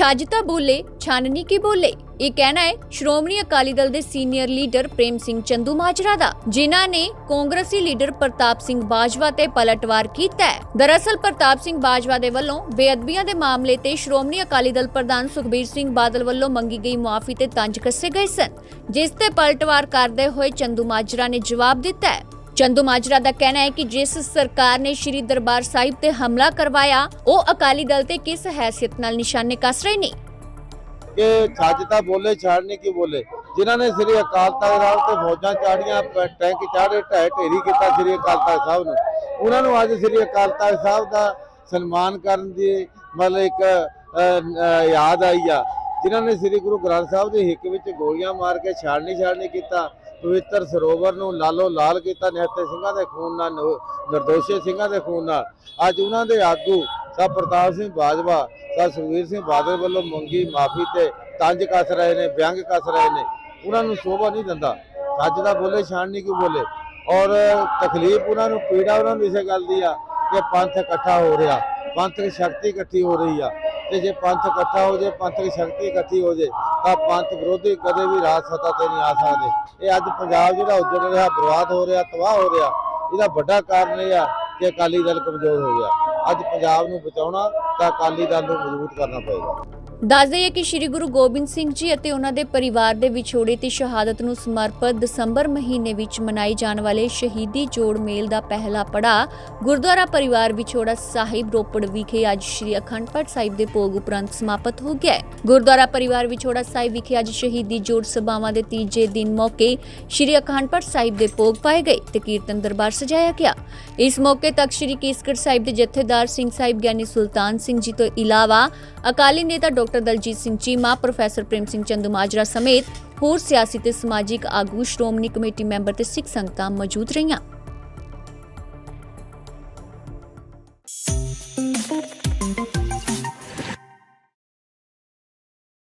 ਛੱਜ ਬੋਲੇ ਛਾਨਣੀ ਕੀ ਬੋਲੇ। ਇਹ ਕਹਿਣਾ ਹੈ, ਸ਼੍ਰੋਮਣੀ ਅਕਾਲੀ ਦਲ ਦੇ ਸੀਨੀਅਰ ਲੀਡਰ ਪ੍ਰੇਮ ਸਿੰਘ ਚੰਦੂ ਮਾਜਰਾ ਦਾ, ਜਿਨ੍ਹਾਂ ਨੇ ਕਾਂਗਰਸੀ ਲੀਡਰ ਪ੍ਰਤਾਪ ਸਿੰਘ ਬਾਜਵਾ ਤੇ ਪਲਟਵਾਰ ਕੀਤਾ ਹੈ। ਦਰਅਸਲ ਪ੍ਰਤਾਪ ਸਿੰਘ ਬਾਜਵਾ ਦੇ ਵੱਲੋਂ ਬੇਅਦਬੀਆਂ ਦੇ ਮਾਮਲੇ ਤੇ ਸ਼੍ਰੋਮਣੀ ਅਕਾਲੀ ਦਲ ਪ੍ਰਧਾਨ ਸੁਖਬੀਰ ਸਿੰਘ ਬਾਦਲ ਵੱਲੋਂ ਮੰਗੀ ਗਈ ਮੁਆਫੀ ਤੇ ਤੰਜ ਕੱਸੇ ਗਏ ਸਨ, ਜਿਸ ਤੇ ਪਲਟਵਾਰ ਕਰਦੇ ਹੋਏ ਚੰਦੂ ਮਾਜਰਾ ਨੇ ਜਵਾਬ ਦਿੱਤਾ ਹੈ। ਚੰਦੂ ਮਾਜਰਾ ਦਾ ਕਹਿਣਾ ਹੈ ਕਿ ਜਿਸ ਸਰਕਾਰ ਨੇ ਸ਼੍ਰੀ ਦਰਬਾਰ ਸਾਹਿਬ ਤੇ ਹਮਲਾ ਕਰਵਾਇਆ, ਉਹ ਅਕਾਲੀ ਦਲ ਤੇ ਕਿਸ ਹੈਸੀਅਤ ਨਾਲ ਨਿਸ਼ਾਨੇ ਕੱਸ ਰਹੇ ਨੇ? ਕਿ ਛੱਜ ਤਾਂ ਬੋਲੇ ਛਾੜਨੇ ਕੀ ਬੋਲੇ। ਜਿਨ੍ਹਾਂ ਨੇ ਸ੍ਰੀ ਅਕਾਲ ਤਖਤ ਸਾਹਿਬ ਤੇ ਫੌਜਾਂ ਚਾੜੀਆਂ ਟੈਂਕ ਚਾੜੇ, ਢਹਿ ਢੇਰੀ ਕੀਤਾ ਸ੍ਰੀ ਅਕਾਲ ਤਖਤ ਸਾਹਿਬ ਨੂੰ। ਉਹਨਾਂ ਨੂੰ ਅੱਜ ਸ੍ਰੀ ਅਕਾਲ ਤਖਤ ਸਾਹਿਬ ਦਾ ਸਨਮਾਨ ਕਰਨ ਦੀ ਮਤਲਬ ਇੱਕ ਯਾਦ ਆਈ ਆ। ਜਿਨ੍ਹਾਂ ਨੇ ਸ੍ਰੀ ਗੁਰੂ ਗ੍ਰੰਥ ਸਾਹਿਬ ਦੇ ਹਿੱਕ ਵਿੱਚ ਗੋਲੀਆਂ ਮਾਰ ਕੇ ਛਾੜਨੀ ਛਾੜਨੀ ਕੀਤਾ ਪਵਿੱਤਰ ਸਰੋਵਰ ਨੂੰ ਲਾਲੋ ਲਾਲ ਕੀਤਾ, ਨਿਹੱਥੇ ਸਿੰਘਾਂ ਦੇ ਖੂਨ ਨਾਲ ਨਿਰ- ਨਿਰਦੋਸ਼ੇ ਸਿੰਘਾਂ ਦੇ ਖੂਨ ਨਾਲ। ਅੱਜ ਉਹਨਾਂ ਦੇ ਆਗੂ ਸਾਹਿਬ ਪ੍ਰਤਾਪ ਸਿੰਘ ਬਾਜਵਾ ਸਾਹਿਬ ਸੁਖਵੀਰ ਸਿੰਘ ਬਾਦਲ ਵੱਲੋਂ ਮੰਗੀ ਮਾਫੀ ਤੇ ਤੰਜ ਕੱਸ ਰਹੇ ਨੇ, ਵਿਅੰਗ ਕੱਸ ਰਹੇ ਨੇ। ਉਹਨਾਂ ਨੂੰ ਸ਼ੋਭਾ ਨਹੀਂ ਦਿੰਦਾ। ਸੱਚ ਦਾ ਬੋਲੇ ਛਾਣਨੀ ਕਿਉਂ ਬੋਲੇ? ਔਰ ਤਕਲੀਫ ਉਹਨਾਂ ਨੂੰ, ਪੀੜਾ ਉਹਨਾਂ ਨੂੰ ਇਸੇ ਗੱਲ ਦੀ ਆ ਕਿ ਪੰਥ ਇਕੱਠਾ ਹੋ ਰਿਹਾ। ਪੰਥਕ ਸ਼ਕਤੀ ਇਕੱਠੀ ਹੋ ਰਹੀ ਆ। ਤੇ ਜੇ ਪੰਥ ਇਕੱਠਾ ਹੋ ਜੇ ਦੀ ਸ਼ਕਤੀ ਇਕੱਠੀ ਹੋ ਜੇ, ਤਾਂ ਪੰਥ ਵਿਰੋਧੀ ਕਦੇ ਵੀ ਰਾਜ ਸੱਤਾ ਤੇ ਨਹੀਂ ਆ ਸਕਦੇ। ਇਹ ਅੱਜ ਪੰਜਾਬ ਜਿਹੜਾ ਉੱਜੜ ਰਿਹਾ, ਬਰਬਾਦ ਹੋ ਰਿਹਾ, ਤਬਾਹ ਹੋ ਰਿਹਾ, ਇਹਦਾ ਵੱਡਾ ਕਾਰਨ ਇਹ ਆ ਕਿ ਅਕਾਲੀ ਦਲ ਕਮਜ਼ੋਰ ਹੋ ਗਿਆ। ਅੱਜ ਪੰਜਾਬ ਨੂੰ ਬਚਾਉਣਾ ਤਾਂ ਅਕਾਲੀ ਦਲ ਨੂੰ ਮਜ਼ਬੂਤ ਕਰਨਾ ਪਏਗਾ। ਦੱਸ ਦਈਏ ਕਿ ਸ੍ਰੀ ਗੁਰੂ ਗੋਬਿੰਦ ਸਿੰਘ ਜੀ ਅਤੇ ਉਹਨਾਂ ਦੇ ਪਰਿਵਾਰ ਦੇ ਵਿਛੋੜੇ ਤੇ ਸ਼ਹਾਦਤ ਨੂੰ ਸਮਰਪਿਤ ਦਸੰਬਰ ਮਹੀਨੇ ਵਿੱਚ ਮਨਾਈ ਜਾਣ ਵਾਲੇ ਸ਼ਹੀਦੀ ਜੋੜ ਮੇਲ ਦਾ ਪਹਿਲਾ ਪੜਾ ਗੁਰਦੁਆਰਾ ਪਰਿਵਾਰ ਵਿਛੋੜਾ ਸਾਹਿਬ ਰੋਪੜ ਵਿਖੇ ਅੱਜ ਸ੍ਰੀ ਅਖੰਡ ਪਾਠ ਸਾਹਿਬ ਦੇ ਭੋਗ ਉਪਰੰਤ ਸਮਾਪਤ ਹੋ ਗਿਆ ਗੁਰਦੁਆਰਾ ਪਰਿਵਾਰ ਵਿਛੋੜਾ ਸਾਹਿਬ ਵਿਖੇ ਅੱਜ ਸ਼ਹੀਦੀ ਜੋੜ ਸਭਾਵਾਂ ਦੇ ਤੀਜੇ ਦਿਨ ਮੌਕੇ ਸ੍ਰੀ ਅਖੰਡ ਪਾਠ ਸਾਹਿਬ ਦੇ ਭੋਗ ਪਾਏ ਗਏ ਤੇ ਕੀਰਤਨ ਦਰਬਾਰ ਸਜਾਇਆ ਗਿਆ। ਇਸ ਮੌਕੇ ਤੱਕ ਸ੍ਰੀ ਕੇਸਗੜ੍ਹ ਸਾਹਿਬ ਦੇ ਜਥੇਦਾਰ ਸਿੰਘ ਸਾਹਿਬ ਗਿਆਨੀ ਸੁਲਤਾਨ ਸਿੰਘ ਜੀ ਤੋਂ ਇਲਾਵਾ ਅਕਾਲੀ ਨੇਤਾ ਡਾਕਟਰ ਦਲਜੀਤ ਸਿੰਘ ਚੀਮਾ, ਪ੍ਰੋਫੈਸਰ ਪ੍ਰੇਮ ਸਿੰਘ ਚੰਦੂਮਾਜਰਾ ਸਮੇਤ ਹੋਰ ਸਿਆਸੀ ਤੇ ਸਮਾਜਿਕ ਆਗੂ, ਸ਼੍ਰੋਮਣੀ ਕਮੇਟੀ ਮੈਂਬਰ ਤੇ ਸਿੱਖ ਸੰਗਤਾਂ ਮੌਜੂਦ ਰਹੀਆਂ।